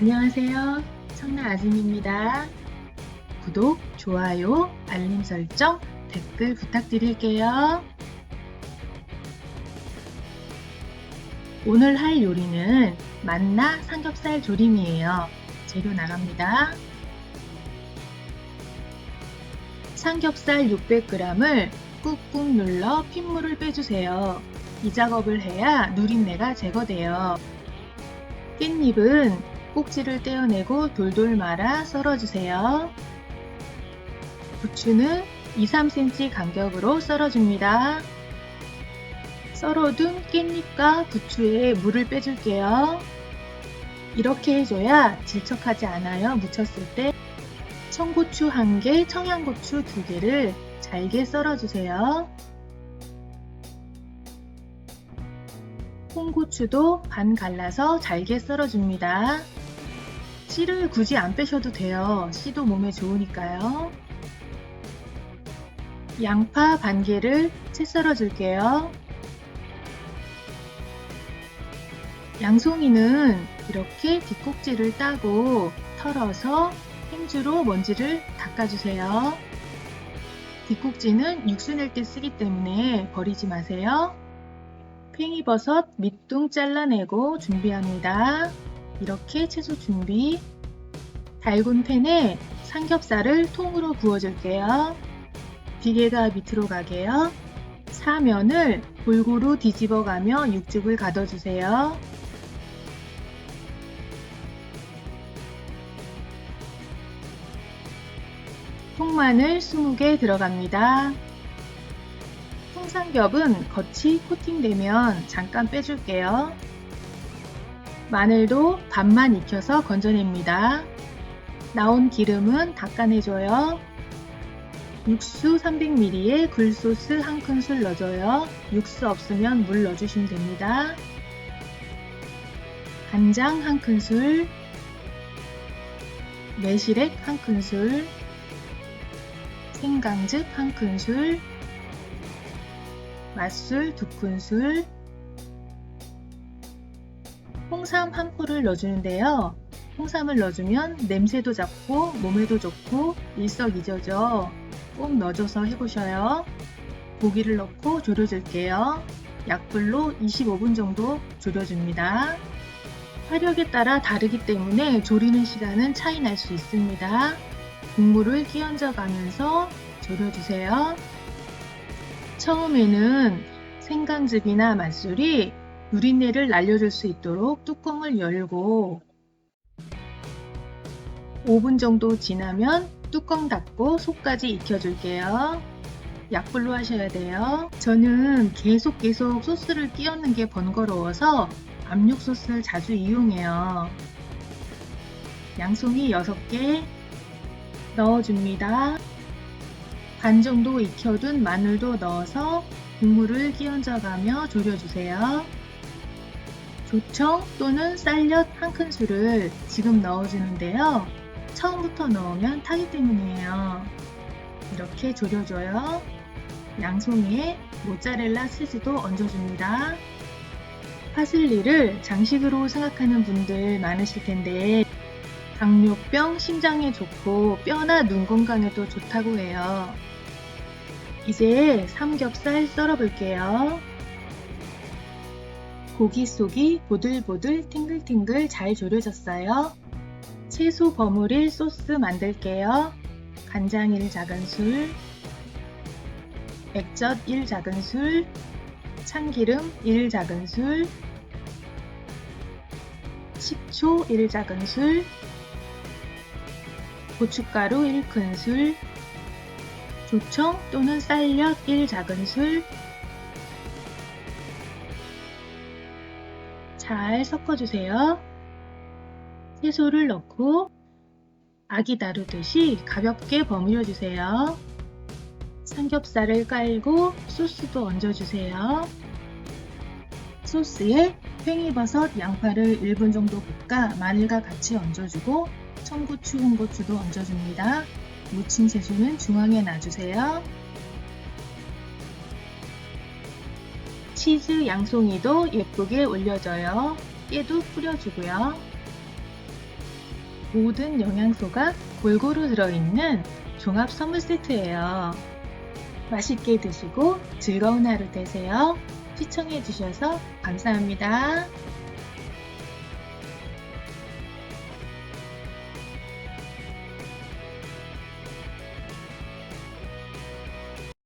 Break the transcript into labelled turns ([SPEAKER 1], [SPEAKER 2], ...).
[SPEAKER 1] 안녕하세요. 청라 아줌입니다. 구독, 좋아요, 알림 설정, 댓글 부탁드릴게요. 오늘 할 요리는 만나 삼겹살 조림이에요. 재료 나갑니다. 삼겹살 600g을 꾹꾹 눌러 핏물을 빼주세요. 이 작업을 해야 누린내가 제거돼요. 깻잎은 꼭지를 떼어내고 돌돌 말아 썰어주세요. 부추는 2-3cm 간격으로 썰어줍니다. 썰어둔 깻잎과 부추에 물을 빼줄게요. 이렇게 해줘야 질척하지 않아요. 무쳤을 때. 청고추 1개, 청양고추 2개를 잘게 썰어주세요. 홍고추도 반 갈라서 잘게 썰어줍니다. 씨를 굳이 안 빼셔도 돼요. 씨도 몸에 좋으니까요. 양파 반 개를 채 썰어줄게요. 양송이는 이렇게 뒷꼭지를 따고 털어서 행주로 먼지를 닦아주세요. 뒷꼭지는 육수 낼 때 쓰기 때문에 버리지 마세요. 팽이버섯 밑둥 잘라내고 준비합니다. 이렇게 채소 준비. 달군 팬에 삼겹살을 통으로 부어줄게요. 비계가 밑으로 가게요. 사면을 골고루 뒤집어가며 육즙을 가둬주세요. 통마늘 20개 들어갑니다. 통삼겹은 겉이 코팅되면 잠깐 빼줄게요. 마늘도 반만 익혀서 건져냅니다. 나온 기름은 닦아내줘요. 육수 300ml에 굴소스 한 큰술 넣어줘요. 육수 없으면 물 넣어주시면 됩니다. 간장 한 큰술, 매실액 한 큰술, 생강즙 한 큰술, 맛술 두 큰술, 홍삼 한 포를 넣어주는데요. 홍삼을 넣어주면 냄새도 잡고 몸에도 좋고 일석이조죠. 꼭 넣어줘서 해보셔요. 고기를 넣고 졸여줄게요. 약불로 25분 정도 졸여줍니다. 화력에 따라 다르기 때문에 조리는 시간은 차이 날 수 있습니다. 국물을 끼얹어 가면서 졸여주세요. 처음에는 생강즙이나 맛술이 누린내를 날려줄 수 있도록 뚜껑을 열고 5분 정도 지나면 뚜껑 닫고 속까지 익혀줄게요. 약불로 하셔야 돼요. 저는 계속 계속 소스를 끼얹는 게 번거로워서 압력 소스를 자주 이용해요. 양송이 6개 넣어줍니다. 반 정도 익혀둔 마늘도 넣어서 국물을 끼얹어가며 졸여주세요. 조청 또는 쌀엿 한 큰술을 지금 넣어주는데요. 처음부터 넣으면 타기 때문이에요. 이렇게 졸여줘요. 양송이에 모짜렐라 치즈도 얹어줍니다. 파슬리를 장식으로 생각하는 분들 많으실 텐데 당뇨병, 심장에 좋고 뼈나 눈 건강에도 좋다고 해요. 이제 삼겹살 썰어 볼게요. 고기 속이 보들보들 탱글탱글 잘 졸여졌어요. 채소 버무릴 소스 만들게요. 간장 1 작은술, 액젓 1 작은술, 참기름 1 작은술, 식초 1 작은술, 고춧가루 1큰술, 조청 또는 쌀엿 1 작은술, 잘 섞어주세요. 채소를 넣고 아기 다루듯이 가볍게 버무려 주세요. 삼겹살을 깔고 소스도 얹어주세요. 소스에 팽이버섯, 양파를 1분 정도 볶아 마늘과 같이 얹어주고 청고추, 홍고추도 얹어줍니다. 무친 채소는 중앙에 놔주세요. 치즈 양송이도 예쁘게 올려줘요. 깨도 뿌려주고요. 모든 영양소가 골고루 들어있는 종합 선물 세트예요. 맛있게 드시고 즐거운 하루 되세요. 시청해주셔서 감사합니다.